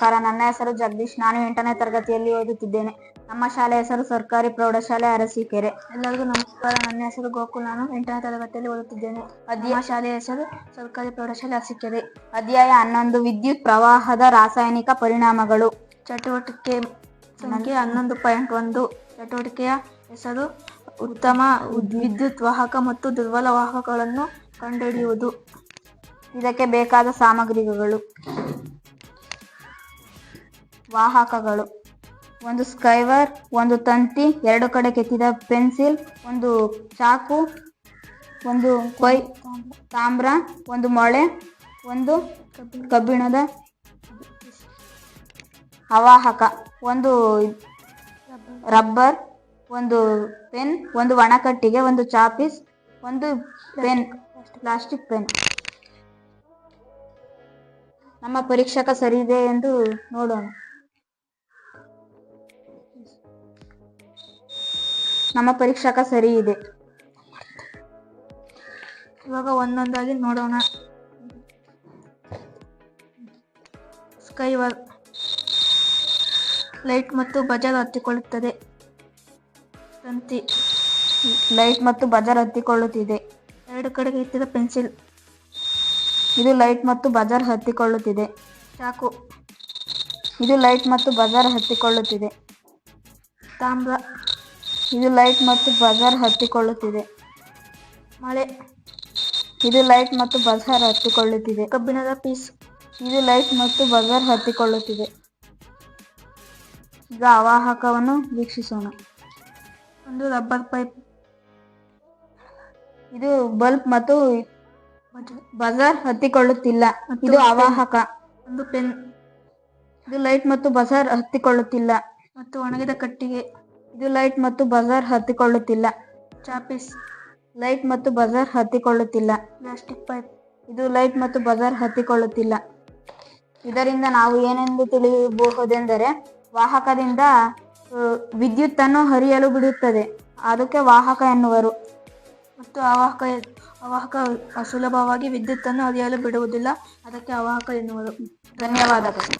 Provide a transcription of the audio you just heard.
ನಮಸ್ಕಾರ. ನನ್ನ ಹೆಸರು ಜಗದೀಶ್. ನಾನು ಎಂಟನೇ ತರಗತಿಯಲ್ಲಿ ಓದುತ್ತಿದ್ದೇನೆ. ನಮ್ಮ ಶಾಲೆ ಹೆಸರು ಸರ್ಕಾರಿ ಪ್ರೌಢಶಾಲೆ ಅರಸೀಕೆರೆ. ಎಲ್ಲರಿಗೂ ನಮಸ್ಕಾರ. ನನ್ನ ಹೆಸರು ಗೋಕುಲ್. ನಾನು ಎಂಟನೇ ತರಗತಿಯಲ್ಲಿ ಓದುತ್ತಿದ್ದೇನೆ. ಅಧ್ಯಯ ಶಾಲೆಯ ಹೆಸರು ಸರ್ಕಾರಿ ಪ್ರೌಢಶಾಲೆ ಅರಸೀಕೆರೆ. ಅಧ್ಯಾಯ ಹನ್ನೊಂದು, ವಿದ್ಯುತ್ ಪ್ರವಾಹದ ರಾಸಾಯನಿಕ ಪರಿಣಾಮಗಳು. ಚಟುವಟಿಕೆ ಸಂಖ್ಯೆ ಹನ್ನೊಂದು ಪಾಯಿಂಟ್ ಒಂದು. ಚಟುವಟಿಕೆಯ ಹೆಸರು ಉತ್ತಮ ವಿದ್ಯುತ್ ವಾಹಕ ಮತ್ತು ದುರ್ಬಲ ವಾಹಕಗಳನ್ನು ಕಂಡುಹಿಡಿಯುವುದು. ಇದಕ್ಕೆ ಬೇಕಾದ ಸಾಮಗ್ರಿಗಳು. ವಾಹಕಗಳು. ಒಂದು ಸ್ಕೈವರ್, ಒಂದು ತಂತಿ, ಎರಡು ಕಡೆ ಕೆತ್ತಿದ ಪೆನ್ಸಿಲ್, ಒಂದು ಚಾಕು, ಒಂದು ಕೊಯ್ ತಾಮ್ರ, ಒಂದು ಮೊಳೆ, ಒಂದು ಕಬ್ಬಿಣದ ಅವಾಹಕ, ಒಂದು ರಬ್ಬರ್, ಒಂದು ಪೆನ್, ಒಂದು ಒಣಕಟ್ಟಿಗೆ, ಒಂದು ಚಾಪೀಸ್, ಒಂದು ಪೆನ್, ಪ್ಲಾಸ್ಟಿಕ್ ಪೆನ್. ನಮ್ಮ ಪರೀಕ್ಷಕ ಸರಿ ಇದೆ ಎಂದು ನೋಡೋಣ. ನಮ್ಮ ಪರೀಕ್ಷಕ ಸರಿ ಇದೆ. ಇವಾಗ ಒಂದೊಂದಾಗಿ ನೋಡೋಣ. ಸ್ಕೈವಾಲ್ ಲೈಟ್ ಮತ್ತು ಬಜಾರ್ ಹತ್ತಿಕೊಳ್ಳುತ್ತದೆ. ತಂತಿ ಲೈಟ್ ಮತ್ತು ಬಜಾರ್ ಹತ್ತಿಕೊಳ್ಳುತ್ತಿದೆ. ಎರಡು ಕಡೆಗೆ ಇತ್ತಿದ ಪೆನ್ಸಿಲ್ ಇದು ಲೈಟ್ ಮತ್ತು ಬಜಾರ್ ಹತ್ತಿಕೊಳ್ಳುತ್ತಿದೆ. ಚಾಕು. ಇದು ಲೈಟ್ ಮತ್ತು ಬಜಾರ್ ಹತ್ತಿಕೊಳ್ಳುತ್ತಿದೆ. ತಾಮ್ರ. ಇದು ಲೈಟ್ ಮತ್ತು ಬಜಾರ್ ಹತ್ತಿಕೊಳ್ಳುತ್ತಿದೆ. ಮಳೆ. ಇದು ಲೈಟ್ ಮತ್ತು ಬಜಾರ್ ಹತ್ತಿಕೊಳ್ಳುತ್ತಿದೆ. ಕಬ್ಬಿಣದ ಪೀಸ್. ಇದು ಲೈಟ್ ಮತ್ತು ಬಜಾರ್ ಹತ್ತಿಕೊಳ್ಳುತ್ತಿದೆ. ಈಗ ಅವಾಹಕವನ್ನು ವೀಕ್ಷಿಸೋಣ. ಒಂದು ರಬ್ಬರ್ ಪೈಪ್. ಇದು ಬಲ್ಬ್ ಮತ್ತು ಬಜಾರ್ ಹತ್ತಿಕೊಳ್ಳುತ್ತಿಲ್ಲ. ಇದು. ಅವಾಹಕ. ಒಂದು ಪೆನ್. ಇದು ಲೈಟ್ ಮತ್ತು ಬಜಾರ್ ಹತ್ತಿಕೊಳ್ಳುತ್ತಿಲ್ಲ. ಮತ್ತು ಒಣಗಿದ ಕಟ್ಟಿಗೆ. ಇದು ಲೈಟ್ ಮತ್ತು ಬಜಾರ್ ಹತ್ತಿಕೊಳ್ಳುತ್ತಿಲ್ಲ. ಚಾಪಿಸ್, ಲೈಟ್ ಮತ್ತು ಬಜಾರ್ ಹತ್ತಿಕೊಳ್ಳುತ್ತಿಲ್ಲ. ಪ್ಲಾಸ್ಟಿಕ್ ಪೈಪ್, ಇದು ಲೈಟ್ ಮತ್ತು ಬಜಾರ್ ಹತ್ತಿಕೊಳ್ಳುತ್ತಿಲ್ಲ. ಇದರಿಂದ ನಾವು ಏನೆಂದು ತಿಳಿಯಬಹುದೆಂದರೆ, ವಾಹಕದಿಂದ ವಿದ್ಯುತ್ತನ್ನು ಹರಿಯಲು ಬಿಡುತ್ತದೆ. ಅದಕ್ಕೆ ವಾಹಕ ಎನ್ನುವರು. ಮತ್ತು ಅವಾಹಕ ಅವಾಹಕ ಸುಲಭವಾಗಿ ವಿದ್ಯುತ್ತನ್ನು ಹರಿಯಲು ಬಿಡುವುದಿಲ್ಲ. ಅದಕ್ಕೆ ಅವಾಹಕ ಎನ್ನುವರು. ಧನ್ಯವಾದಗಳು.